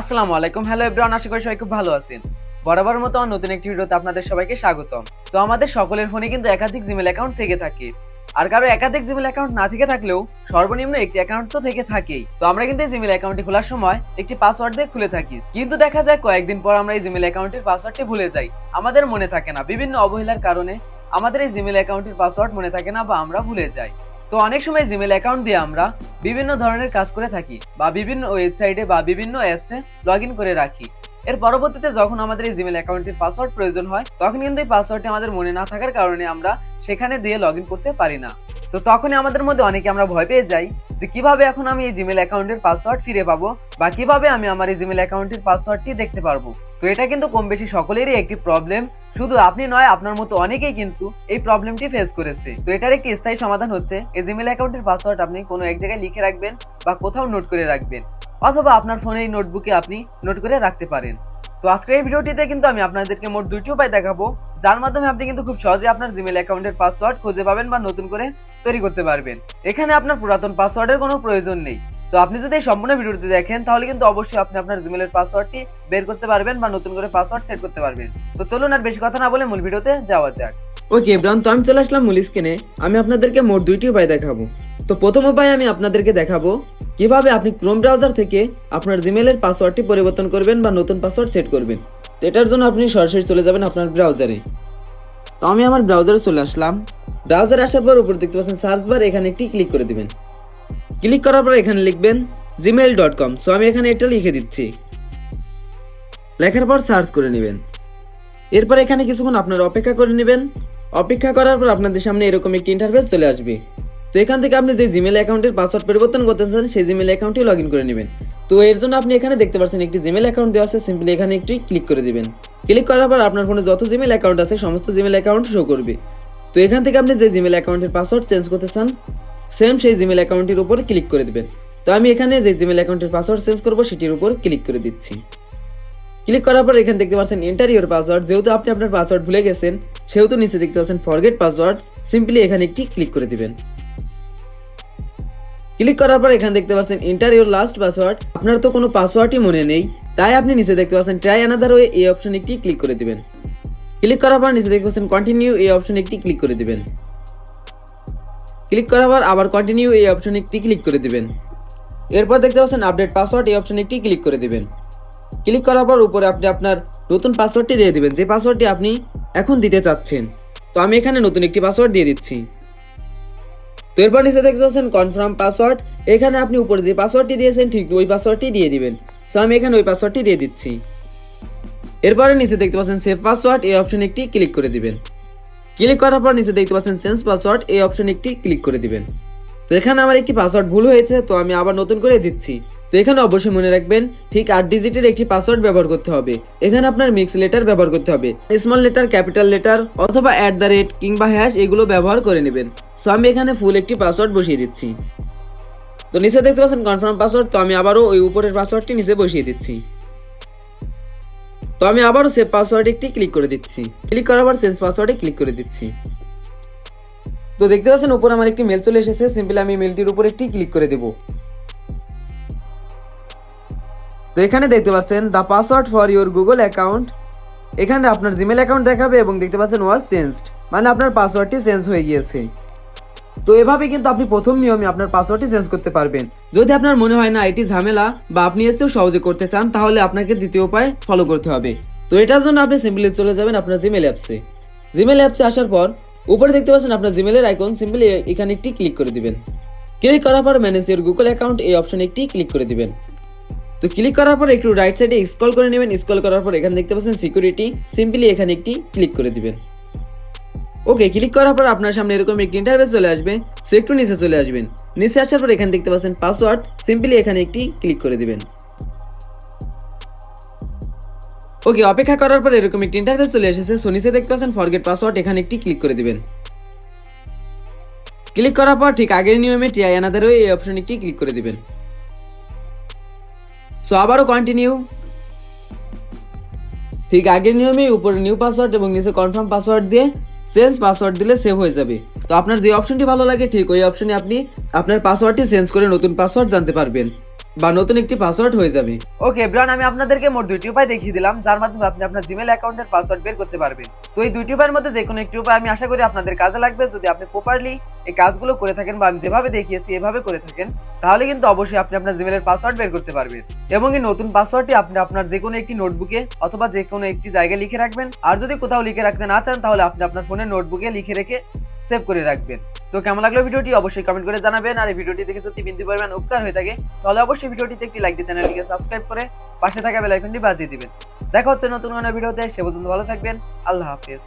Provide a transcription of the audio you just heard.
আসসালামু আলাইকুম। Hello everyone আশা করি সবাই খুব ভালো আছেন। বরাবর মতো আমার নতুন একটি ভিডিওতে আপনাদের সবাইকে স্বাগতম। তো আমাদের সকলের ফোনে কিন্তু একাধিক জিমেল অ্যাকাউন্ট থেকে থাকে। আর কারও একাধিক জিমেল অ্যাকাউন্ট না থেকে থাকলেও সর্বনিম্ন একটি অ্যাকাউন্ট তো থেকে থাকেই। তো আমরা কিন্তু এই জিমেল অ্যাকাউন্টটি খোলার সময় একটি পাসওয়ার্ড দিয়ে খুলে থাকি। কিন্তু দেখা যায় কয়েকদিন পর আমরা এই জিমেল অ্যাকাউন্টের পাসওয়ার্ডটি ভুলে যাই। আমাদের মনে থাকে না, বিভিন্ন অবহেলার কারণে আমাদের এই জিমেল অ্যাকাউন্টের পাসওয়ার্ড মনে থাকে না বা আমরা ভুলে যাই। তো অনেক সময় জিমেল অ্যাকাউন্ট দিয়ে আমরা বিভিন্ন ধরনের কাজ করে থাকি বা বিভিন্ন ওয়েবসাইটে বা বিভিন্ন অ্যাপসে লগ করে রাখি। এর পরবর্তীতে যখন আমাদের এই জিমেল অ্যাকাউন্টটির পাসওয়ার্ড প্রয়োজন হয়, তখন কিন্তু এই পাসওয়ার্ডটি আমাদের মনে না থাকার কারণে আমরা সেখানে দিয়ে লগ করতে পারি না। তো তখনই আমাদের মধ্যে অনেকে আমরা ভয় পেয়ে যাই যে কীভাবে এখন আমি এই জিমেল অ্যাকাউন্টের পাসওয়ার্ড ফিরে পাবো বা কীভাবে আমি আমার এই জিমেল অ্যাকাউন্টের পাসওয়ার্ডটি দেখতে পারব। তো এটা কিন্তু কম বেশি সকলেরই একটি প্রবলেম শুধু আপনি নয়, আপনার মতো অনেকেই কিন্তু এই প্রবলেমটি ফেস করেছে। তো এটার একটি স্থায়ী সমাধান হচ্ছে, এই জিমেল অ্যাকাউন্টের পাসওয়ার্ড আপনি কোনো এক জায়গায় লিখে রাখবেন বা কোথাও নোট করে রাখবেন, অথবা আপনার ফোনে এই নোটবুকে আপনি নোট করে রাখতে পারেন। তো আজকের এই ভিডিওটিতে কিন্তু আমি আপনাদেরকে মোট দুইটি উপায় দেখাবো। যার মাধ্যমে আপনি কিন্তু খুব সহজে আপনার জিমেল অ্যাকাউন্টের পাসওয়ার্ড খুঁজে পাবেন বা নতুন করে তৈরি করতে পারবেন। এখানে আপনার পুরাতন পাসওয়ার্ডের কোনো প্রয়োজন নেই। তো আপনি যদি এই সম্পূর্ণ ভিডিওটি দেখেন, তাহলে কিন্তু অবশ্যই আপনি আপনার জিমেলের পাসওয়ার্ডটি বের করতে পারবেন বা নতুন করে পাসওয়ার্ড সেট করতে পারবেন। তো চলুন আর বেশি কথা না বলে মূল ভিডিওতে যাওয়া যাক। ওকে ব্রাউন তো আমি চলে আসলাম মূল স্ক্রিনে। আমি আপনাদেরকে মোট দুইটি উপায় দেখাবো। তো প্রথম উপায় আমি আপনাদেরকে দেখাবো, কীভাবে আপনি ক্রোম ব্রাউজার থেকে আপনার জিমেলের পাসওয়ার্ডটি পরিবর্তন করবেন বা নতুন পাসওয়ার্ড সেট করবেন। তো এটার জন্য আপনি সরাসরি চলে যাবেন আপনার ব্রাউজারে তো আমি আমার ব্রাউজারে চলে আসলাম। ব্রাউজারে আসার পর উপরে দেখতে পাচ্ছেন সার্চ বার এখানে একটি ক্লিক করে দিবেন। ক্লিক করার পর এখানে লিখবেন জিমেল ডট কম সো আমি এখানে এটা লিখে দিচ্ছি। লেখার পর সার্চ করে নেবেন। এরপর এখানে কিছুক্ষণ আপনারা অপেক্ষা করে নেবেন। অপেক্ষা করার পর আপনাদের সামনে এরকম একটি ইন্টারফেস চলে আসবে। তো এখান থেকে আপনি যে জিমেল অ্যাকাউন্টের পাসওয়ার্ড পরিবর্তন করতে চান, সেই জিমেল অ্যাকাউন্টে লগ করে নেবেন। তো এর জন্য আপনি এখানে দেখতে পাচ্ছেন একটি জিমেল অ্যাকাউন্ট দেওয়া আছে সিম্পলি এখানে একটি ক্লিক করে দিবেন। ক্লিক করার পর আপনার ফোনে যত জিমেল অ্যাকাউন্ট আছে, সমস্ত জিমেল অ্যাকাউন্ট শো করবে। তো এখান থেকে আপনি যে জিমেল অ্যাকাউন্টের পাসওয়ার্ড চেঞ্জ করতে চান সেম সেই জিমেল অ্যাকাউন্টের উপর ক্লিক করে দেবেন। তো আমি এখানে যে জিমেল অ্যাকাউন্টের পাসওয়ার্ড চেঞ্জ করব, সেটির উপর ক্লিক করে দিচ্ছি। ক্লিক করার পর এখানে দেখতে পাচ্ছেন এন্টার ইউর পাসওয়ার্ড যেহেতু আপনি আপনার পাসওয়ার্ড ভুলে গেছেন, সেহেতু নিচে দেখতে পাচ্ছেন ফরগেট পাসওয়ার্ড সিম্পলি এখানে একটি ক্লিক করে দিবেন। ক্লিক করার পর এখানে দেখতে পাচ্ছেন এন্টার ইউর লাস্ট পাসওয়ার্ড আপনার তো কোনো পাসওয়ার্ডই মনে নেই, তাই আপনি নিচে দেখতে পাচ্ছেন ট্রাই অ্যানাদার ওয়ে এই অপশন একটি ক্লিক করে দিবেন। ক্লিক করার পর নিচে দেখতে পাচ্ছেন কন্টিনিউ এই অপশন একটি ক্লিক করে দিবেন। ক্লিক করার পর আবার কন্টিনিউ এই অপশন একটি ক্লিক করে দিবেন। এরপর দেখতে পাচ্ছেন আপডেট পাসওয়ার্ড এই অপশন একটি ক্লিক করে দিবেন। ক্লিক করার পর উপরে আপনি আপনার নতুন পাসওয়ার্ডটি দিয়ে দিবেন। যে পাসওয়ার্ডটি আপনি এখন দিতে চাচ্ছেন। তো আমি এখানে নতুন একটি পাসওয়ার্ড দিয়ে দিচ্ছি। তো এরপর নিচে দেখতে পাচ্ছেন কনফার্ম পাসওয়ার্ড এখানে আপনি উপরে যে পাসওয়ার্ডটি দিয়েছেন, ঠিক ওই পাসওয়ার্ডটি দিয়ে দিবেন। সো আমি এখানে ওই পাসওয়ার্ডটি দিয়ে দিচ্ছি। এরপরে নিচে দেখতে পাচ্ছেন সেভ পাসওয়ার্ড এই অপশন একটি ক্লিক করে দিবেন। ক্লিক করার পর নিচে দেখতে পাচ্ছেন চেঞ্জ পাসওয়ার্ড এই অপশন একটি ক্লিক করে দিবেন। তো এখানে আমার একটি পাসওয়ার্ড ভুল হয়েছে, তো আমি আবার নতুন করে দিচ্ছি। তো এখানে অবশ্যই মনে রাখবেন, ঠিক আট ডিজিটের একটি পাসওয়ার্ড ব্যবহার করতে হবে। এখানে আপনার মিক্স লেটার ব্যবহার করতে হবে। স্মল লেটার ক্যাপিটাল লেটার অথবা অ্যাট দ্য রেট কিংবা হ্যাশ এগুলো ব্যবহার করে নেবেন। সো আমি এখানে ফুল একটি পাসওয়ার্ড বসিয়ে দিচ্ছি। তো নিচে দেখতে পাচ্ছেন কনফার্ম পাসওয়ার্ড তো আমি আবারও ওই উপরের পাসওয়ার্ডটি নিচে বসিয়ে দিচ্ছি। তো আমি আবারও সেভ পাসওয়ার্ড একটি ক্লিক করে দিচ্ছি। ক্লিক করার পর চেঞ্জ পাসওয়ার্ডে ক্লিক করে দিচ্ছি। তো দেখতে পাচ্ছেন, উপরে আমার একটি মেল চলে এসেছে। সিম্পলি আমি মেলটির উপর একটি ক্লিক করে দেব। তো এখানে দেখতে পাচ্ছেন the password for your Google account এখানে আপনার জিমেল অ্যাকাউন্ট দেখাবে এবং দেখতে পাচ্ছেন ওয়াজ চেঞ্জড মানে আপনার পাসওয়ার্ডটি চেঞ্জ হয়ে গিয়েছে। তো এভাবে কিন্তু আপনি প্রথম নিয়মে আপনার পাসওয়ার্ডটি চেঞ্জ করতে পারবেন। যদি আপনার মনে হয় না এটি ঝামেলা বা আপনি এসেও সহজে করতে চান, তাহলে আপনাকে দ্বিতীয় উপায় ফলো করতে হবে। তো এটার জন্য আপনি সিম্পলি চলে যাবেন আপনার জিমেল অ্যাপসে জিমেল অ্যাপসে আসার পর, উপরে দেখতে পাচ্ছেন আপনার জিমেলের আইকন সিম্পলি এখানে একটি ক্লিক করে দিবেন। ক্লিক করার পর ম্যানেজ ইউর গুগল অ্যাকাউন্ট এই অপশনে একটি ক্লিক করে দিবেন। তো ক্লিক করার পর একটু রাইট সাইডে স্ক্রল করে নেবেন। স্ক্রল করার পর এখানে দেখতে পাচ্ছেন সিকিউরিটি সিম্পলি এখানে একটি ক্লিক করে দিবেন। ওকে ক্লিক করার পর আপনার সামনে এরকম একটি ইন্টারভেস চলে আসবে। সো একটু নিচে চলে আসবেন। নিচে আসার পর এখানে দেখতে পাচ্ছেন পাসওয়ার্ড সিম্পলি এখানে একটি ক্লিক করে দিবেন। ওকে অপেক্ষা করার পর এরকম একটি ইন্টারফেস চলে এসেছে। সো নিচে দেখতে পাচ্ছেন ফরগেট পাসওয়ার্ড এখানে একটি ক্লিক করে দিবেন। ক্লিক করার পর ঠিক আগের নিয়মে টিআই আনাদারও এই অপশন একটি ক্লিক করে দিবেন। সো আবারও কন্টিনিউ ঠিক আগের নিয়মে উপরে নিউ পাসওয়ার্ড এবং নিচে কনফার্ম পাসওয়ার্ড দিয়ে চেঞ্জ পাসওয়ার্ড দিলে সেভ হয়ে যাবে। তো আপনার যে অপশনটি ভালো লাগে, ঠিক ওই অপশনে আপনি আপনার পাসওয়ার্ডটি চেঞ্জ করে নতুন পাসওয়ার্ড জানতে পারবেন। বা নতুন একটি পাসওয়ার্ড হয়ে যাবে। ওকে ব্রান আমি আপনাদেরকে মোট দুইটি উপায় দেখিয়ে দিলাম, যার মাধ্যমে আপনি আপনার জিমেল অ্যাকাউন্টের পাসওয়ার্ড বের করতে পারবেন। তো এই দুইটি উপায়ের মধ্যে যে কোনো একটি উপায় আমি আশা করি আপনাদের কাজে লাগবে। যদি আপনি প্রপারলি এই কাজগুলো করে থাকেন বা আমি যেভাবে দেখিয়েছি এভাবে করে থাকেন, তাহলে কিন্তু অবশ্যই আপনি আপনার জিমেলের পাসওয়ার্ড বের করতে পারবেন। এবং এই নতুন পাসওয়ার্ডটি আপনি আপনার যে কোনো একটি নোটবুকে অথবা যে কোনো একটি জায়গায় লিখে রাখবেন। আর যদি কোথাও লিখে রাখতে না চান, তাহলে আপনি আপনার ফোনের নোটবুকে লিখে রেখে সেভ করে রাখবেন। তো কেমন লাগল ভিডিওটি অবশ্যই কমেন্ট করে জানাবেন। আর এই ভিডিওটি দেখে যদি বিন্দু পরিমাণ উপকার হয়ে থাকে, তাহলে অবশ্যই ভিডিওটিতে একটি লাইক দিয়ে চ্যানেলটিকে সাবস্ক্রাইব করে পাশে থাকা বেল আইকনটি বাজিয়ে দিবেন। দেখা হচ্ছে নতুন কোনো ভিডিওতে, সে পর্যন্ত ভালো থাকবেন। আল্লাহ হাফেজ।